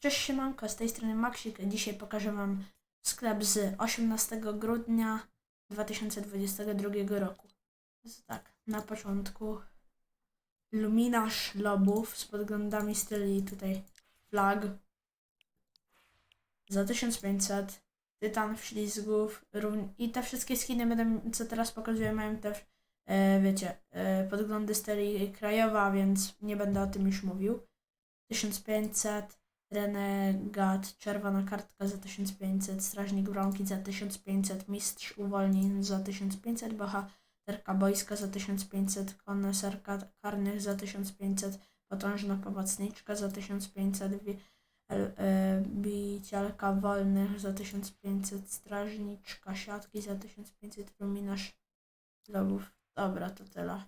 Cześć siemanko, z tej strony Maksik. Dzisiaj pokażę Wam sklep z 18 grudnia 2022 roku. Więc tak, na początku luminarz lobów z podglądami styli tutaj flag za 1500 tytan wślizgów rún- i te wszystkie skiny będę, co teraz pokazuję mają też e, wiecie, e, podglądy styli krajowa, więc nie będę o tym już mówił 1500 Renegat, czerwona kartka za 1500, strażnik bramki za 1500, mistrz uwolnień za 1500, bohaterka boiska za 1500, koneserka karnych za 1500, potężna pomocniczka za 1500, wi- el- e, bicielka wolnych za 1500, strażniczka siatki za 1500, luminarz lobów. Dobra, to tyle.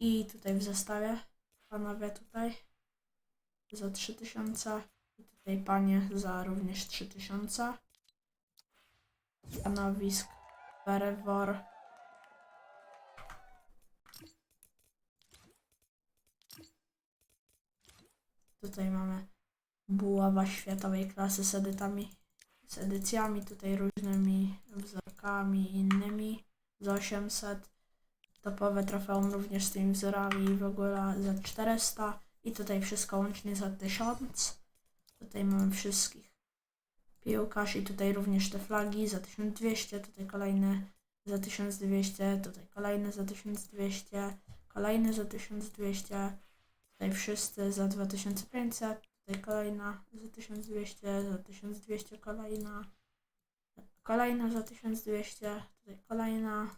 I tutaj w zestawie, panowie tutaj za 3000 i tutaj panie za również 3000 stanowisk Perewor tutaj mamy buława światowej klasy z edytami z edycjami tutaj różnymi wzorkami innymi. Za 800 topowe trofeum również z tymi wzorami i w ogóle za 400 i tutaj wszystko łącznie za 1000. Tutaj mamy wszystkich piłkarzy i tutaj również te flagi za 1200, tutaj kolejne za 1200, tutaj kolejne za 1200, kolejne za 1200, tutaj wszyscy za 2500, tutaj kolejna za 1200, za 1200 kolejna, kolejna za 1200, tutaj kolejna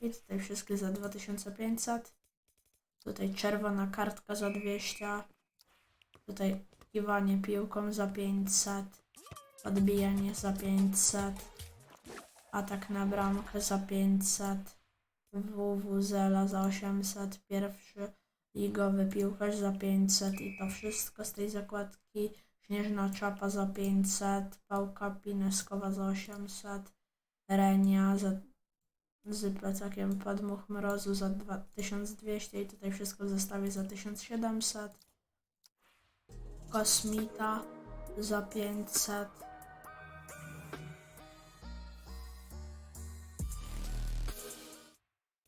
i tutaj wszystkie za 2500. Tutaj czerwona kartka za 200. Tutaj kiwanie piłką za 500. Odbijanie za 500. Atak na bramkę za 500. WWZela za 800. Pierwszy ligowy piłkarz za 500. I to wszystko z tej zakładki. Śnieżna czapa za 500. Pałka pineskowa za 800. Renia za z plecakiem podmuch mrozu za 2200 i tutaj wszystko w zestawie za 1700. Kosmita za 500.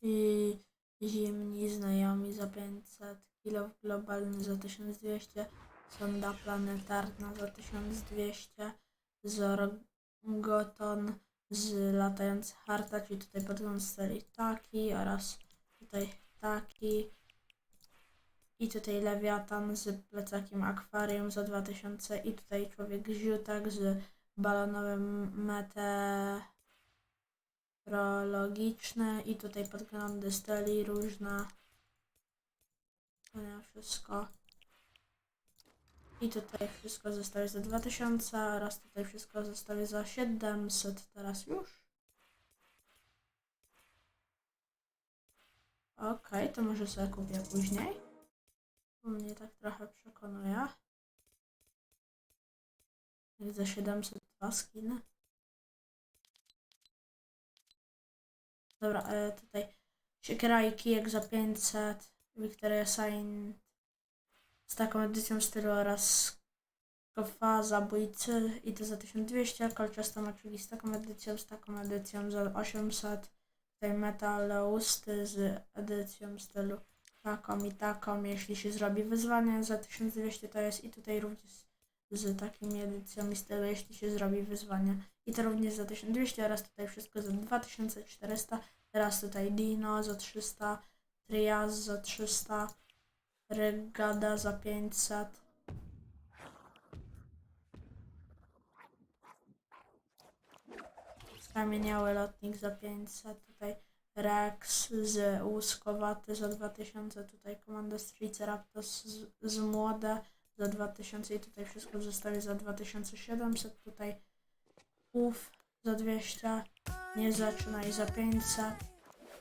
I zimni znajomi za 500. Kilo globalny za 1200. Sonda planetarna za 1200. Zorgoton z latający harta, czyli tutaj podgląd stali taki oraz tutaj taki i tutaj lewiatan z plecakiem akwarium za 2000 i tutaj człowiek ziutek z balonowym meteorologiczne i tutaj podglądy steli różne to nie wszystko i tutaj wszystko zostawię za 2000 oraz tutaj wszystko zostawię za 700 teraz już. Okej, to może sobie kupię później. Mnie tak trochę przekonuje. Jak za 702 skiny. Dobra, e, tutaj siekiera i kijek za 500. Victoria Saint z taką edycją stylu oraz kofa zabójcy i to za 1200, kolczasta maczuli z taką edycją, z taką edycją za 800, tutaj metaleusty z edycją stylu taką i taką, jeśli się zrobi wyzwanie za 1200 to jest i tutaj również z takimi edycjami stylu, jeśli się zrobi wyzwanie. I to również za 1200 oraz tutaj wszystko za 2400, teraz tutaj Dino za 300, Trias za 300, Regada za 500. Skamieniały lotnik za 500. Tutaj Rex z łuskowaty za 2000. Tutaj komanda Triceratops z, z młode za 2000 i tutaj wszystko w zestawie za 2700. Tutaj Uf za 200. Nie zaczynaj za 500.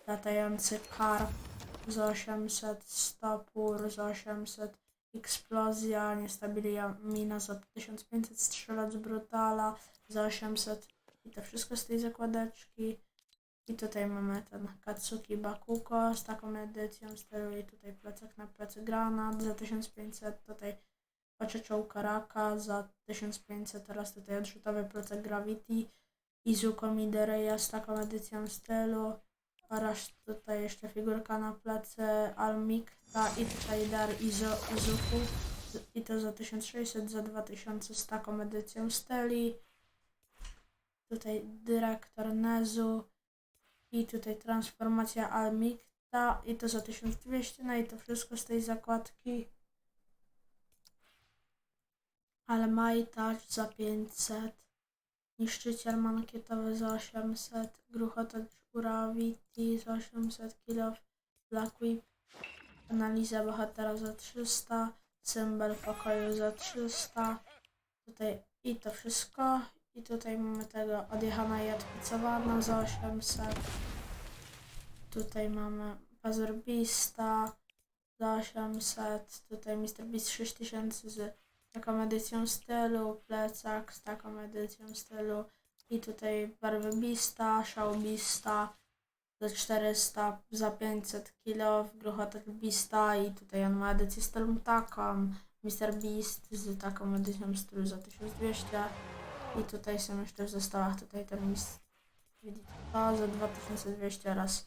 Latający karp za 800, stopór za 800, eksplozja, niestabilna mina za 1500, strzelec brutala za 800 i to wszystko z tej zakładeczki. I tutaj mamy ten Katsuki Bakuko z taką edycją i tutaj plecak na plecy granat za 1500, tutaj Paczyczą Karaka za 1500, teraz tutaj odrzutowy plecak Gravity, Izuko Midereya z taką edycją stylu oraz tutaj jeszcze figurka na plecy Almikta i tutaj Dar Izo, Izuku i to za 1600, za 2000 z taką edycją styli. Tutaj dyrektor Nezu i tutaj transformacja Almikta i to za 1200, no i to wszystko z tej zakładki. Almajtacz za 500, niszczyciel mankietowy za 800, gruchotacz Urawiti za 800 kg, Black Whip, analiza bohatera za 300, symbol pokoju za 300, tutaj i to wszystko. I tutaj mamy tego odjechana i odpicowana za 800. Tutaj mamy Pazur Beasta za 800. Tutaj Mr. Beast 6000 z taką edycją stylu, plecak z taką edycją stylu i tutaj barwy Beasta, Show Beasta za 400, za 500 kg, gruchotek Beasta i tutaj on ma edycję stylu taką, Mr. Beast z taką edycją stylu za 1200 i tutaj są jeszcze w zestawach tutaj ten mis- widzicie, to za 2200 oraz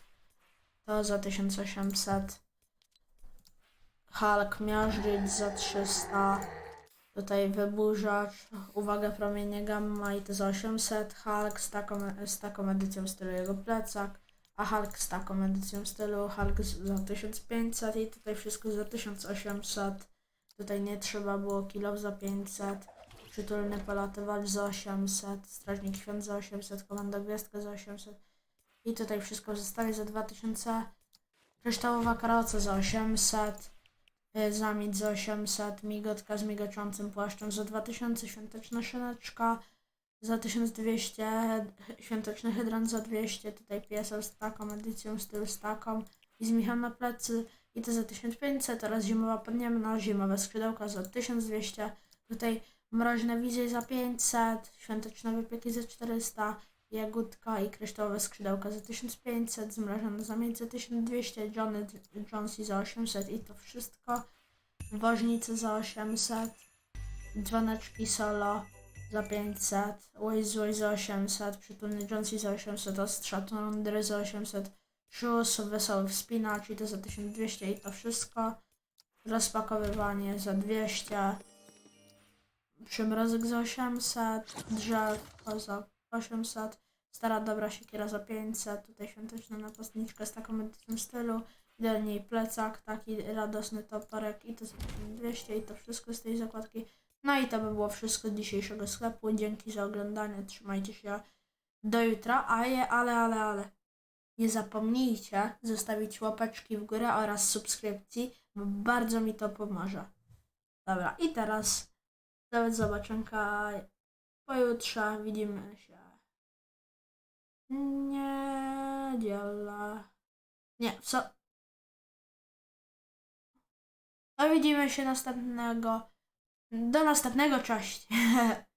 to za 1800 Hulk miażdżyć za 300 Tutaj wyburzacz, uwaga promienie gamma i to za 800, Hulk z taką, z taką edycją stylu jego plecak, a Hulk z taką edycją stylu, Hulk za 1500 i tutaj wszystko za 1800. Tutaj nie trzeba było kilo za 500, przytulny polatywacz za 800, strażnik świąt za 800, komanda gwiazdka za 800 i tutaj wszystko w zestawie za 2000, kryształowa karoca za 800, Zamit za 800, migotka z migoczącym płaszczem za 2000, świąteczna szyneczka za 1200, hed- świąteczny hydrant za 200, tutaj PSL z taką edycją, styl z taką i z Michał na plecy i to za 1500 oraz zimowa podniemna, zimowe skrzydełka za 1200, tutaj mroźne wizje za 500, świąteczne wypieki za 400, jagódka i kryształowe skrzydełka za 1500, zmrażone zamieć za 1200, Johnny Jonesy za 800 i to wszystko. Wożnicy za 800, dzwoneczki solo za 500, Wayzway za 800, przytulny Jonesy za 800, ostrza tundry za 800, Shoes, wesoły wspinacz i to za 1200 i to wszystko. Rozpakowywanie za 200, przymrozek za 800, drzewko za 800, stara dobra siekiera za 500, tutaj świąteczna napastniczka z taką edycją stylu, idealnie plecak, taki radosny toporek i to za 200 i to wszystko z tej zakładki. No i to by było wszystko z dzisiejszego sklepu. Dzięki za oglądanie, trzymajcie się do jutra, a je, ale, ale, ale. Nie zapomnijcie zostawić łapeczki w górę oraz subskrypcji, bo bardzo mi to pomoże. Dobra, i teraz do zobaczenia pojutrze. Widzimy się. Niedziela. Nie, co? No widzimy się następnego. Do następnego, cześć.